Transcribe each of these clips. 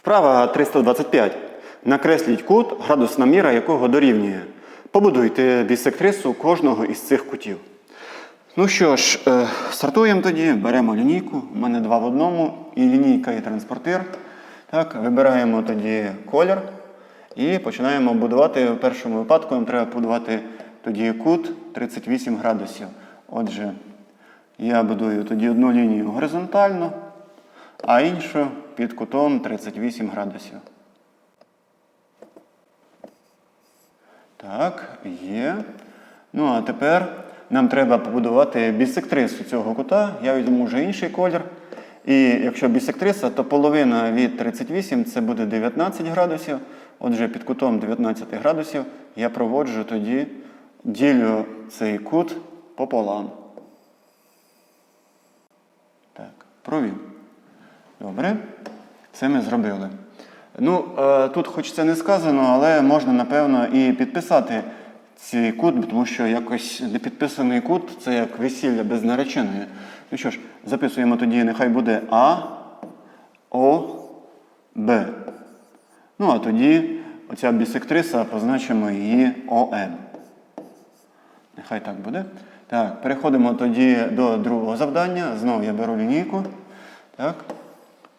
Вправа 325. Накресліть кут, градусна міра якого дорівнює. Побудуйте бісектрису кожного із цих кутів. Ну що ж, е, стартуємо тоді, беремо лінійку. У мене два в одному, і лінійка, і транспортир. Так, вибираємо тоді колір і починаємо будувати. В першому випадку нам треба побудувати тоді кут 38 градусів. Отже, я будую тоді одну лінію горизонтально, а іншу під кутом 38 градусів. Так, є. Ну а тепер нам треба побудувати бісектрису цього кута. Я візьму вже інший колір. І якщо бісектриса, то половина від 38 це буде 19 градусів. Отже, під кутом 19 градусів я проводжу тоді, ділю цей кут пополам. Так, провів. Добре. Це ми зробили. Ну, е, тут хоч це не сказано, але можна, напевно, і підписати цей кут, тому що якось непідписаний кут це як весілля без нареченої. Ну що ж, записуємо тоді, нехай буде А, О, Б. Ну, а тоді оця бісектриса позначимо її ОМ. Нехай так буде. Так, переходимо тоді до другого завдання. Знову я беру лінійку. Так.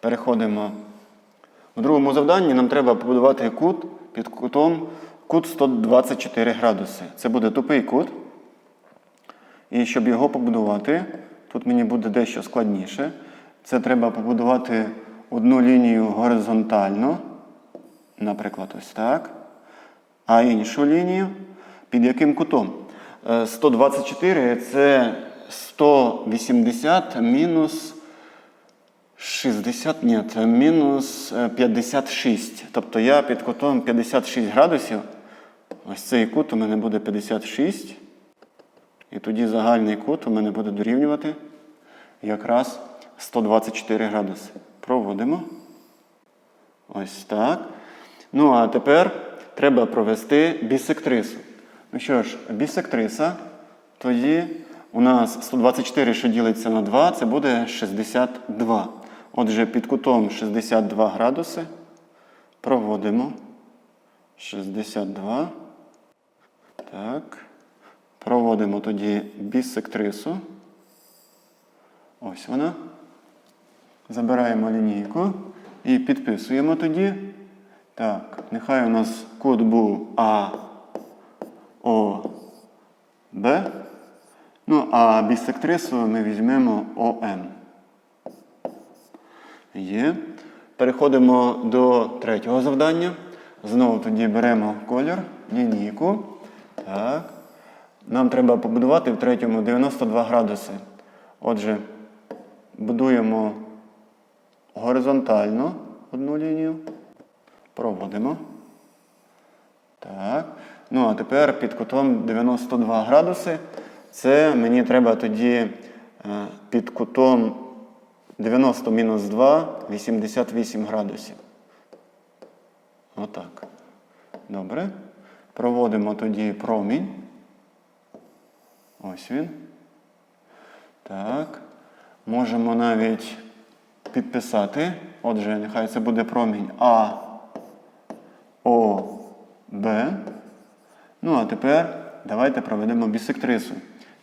Переходимо. У другому завданні нам треба побудувати кут під кутом кут 124 градуси. Це буде тупий кут. І щоб його побудувати, тут мені буде дещо складніше. Це треба побудувати одну лінію горизонтально, наприклад, ось так. А іншу лінію під яким кутом? Е, 124 це 180 мінус 60, ні, мінус е, 56. Тобто я під кутом 56 градусів. Ось цей кут у мене буде 56. І тоді загальний кут у мене буде дорівнювати якраз 124 градуси. Проводимо. Ось так. Ну, а тепер треба провести бісектрису. Ну що ж, бісектриса, тоді у нас 124, що ділиться на 2, це буде 62. Отже, під кутом 62 градуси проводимо 62. Так. Проводимо тоді бісектрису. Ось вона. Забираємо лінійку і підписуємо тоді. Так, нехай у нас код був А, О, Б. Ну, а бісектрису ми візьмемо ОМ. Є. Переходимо до третього завдання. Знову тоді беремо колір, лінійку. Так. Нам треба побудувати в третьому 92 градуси. Отже, будуємо горизонтально одну лінію. Проводимо. Так. Ну, а тепер під кутом 92 градуси. Це мені треба тоді е, під кутом 90 мінус 2, 88 градусів. Отак. Добре. Проводимо тоді промінь. Ось він. Так. Можемо навіть підписати. Отже, нехай це буде промінь А, О, Б. Ну, а тепер давайте проведемо бісектрису.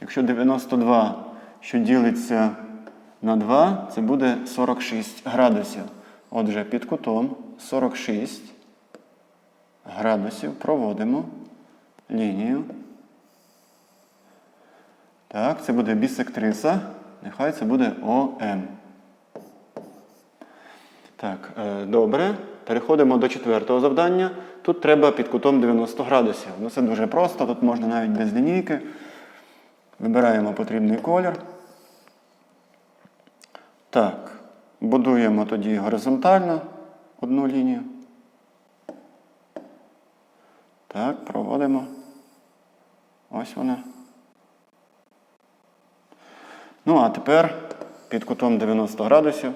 Якщо 92, що ділиться на 2, це буде 46 градусів. Отже, під кутом 46 градусів проводимо лінію. Так, це буде бісектриса. Нехай це буде ОМ. Так, е, добре. Переходимо до четвертого завдання. Тут треба під кутом 90 градусів. Ну, це дуже просто, тут можна навіть без лінійки. Вибираємо потрібний колір. Так, будуємо тоді горизонтально одну лінію. Так, проводимо. Ось вона. Ну, а тепер під кутом 90 градусів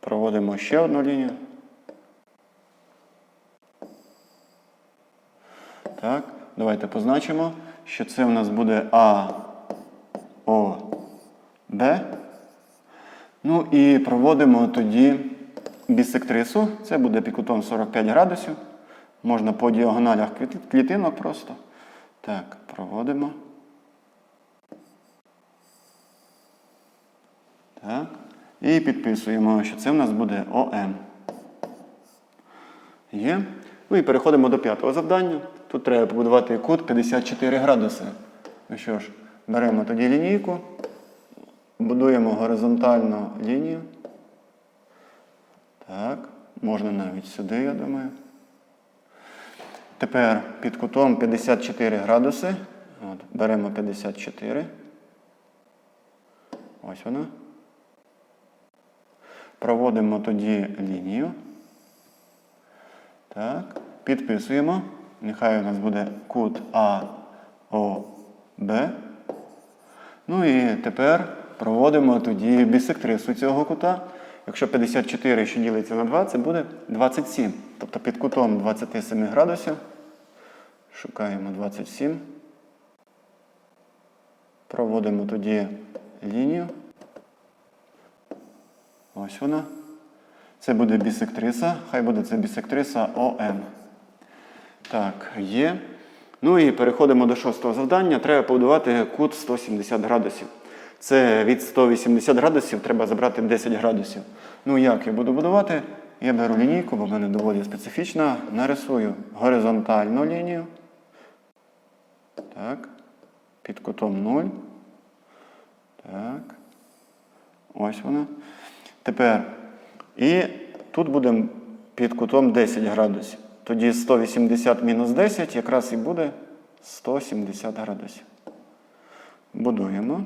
проводимо ще одну лінію. Так, давайте позначимо, що це у нас буде А, Б. Ну і проводимо тоді бісектрису. Це буде під кутом 45 градусів. Можна по діагоналях клітинок просто. Так, проводимо. Так. І підписуємо, що це в нас буде ОМ. Є. Ну і переходимо до п'ятого завдання. Тут треба побудувати кут 54 градуси. Ну що ж, беремо тоді лінійку, будуємо горизонтальну лінію. Так, можна навіть сюди, я думаю. Тепер під кутом 54 градуси. От, беремо 54. Ось вона. Проводимо тоді лінію. Так, підписуємо. Нехай у нас буде кут А, О, Б. Ну і тепер проводимо тоді бісектрису цього кута. Якщо 54, що ділиться на 2, це буде 27. Тобто під кутом 27 градусів. Шукаємо 27. Проводимо тоді лінію. Ось вона. Це буде бісектриса. Хай буде це бісектриса ОМ. Так, є. Ну і переходимо до шостого завдання. Треба побудувати кут 170 градусів. Це від 180 градусів треба забрати 10 градусів. Ну як я буду будувати? Я беру лінійку, бо в мене доволі специфічна. Нарисую горизонтальну лінію. Так. Під кутом 0. Так. Ось вона. Тепер. І тут будемо під кутом 10 градусів. Тоді 180 мінус 10 якраз і буде 170 градусів. Будуємо.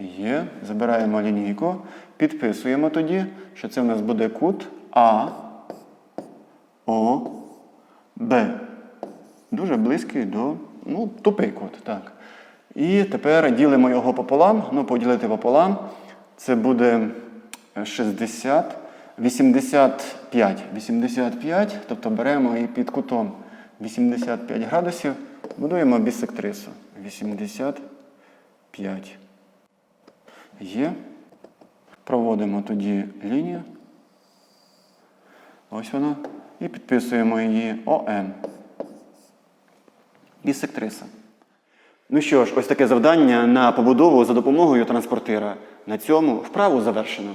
Є. Забираємо лінійку. Підписуємо тоді, що це в нас буде кут А, О, Б. Дуже близький до, ну, тупий кут, так. І тепер ділимо його пополам. Ну, поділити пополам. Це буде 60, 85. 85, тобто беремо і під кутом 85 градусів, будуємо бісектрису. 85. Є. Проводимо тоді лінію. Ось вона. І підписуємо її ОН. Бісектриса. Ну що ж, ось таке завдання на побудову за допомогою транспортира. На цьому вправу завершено.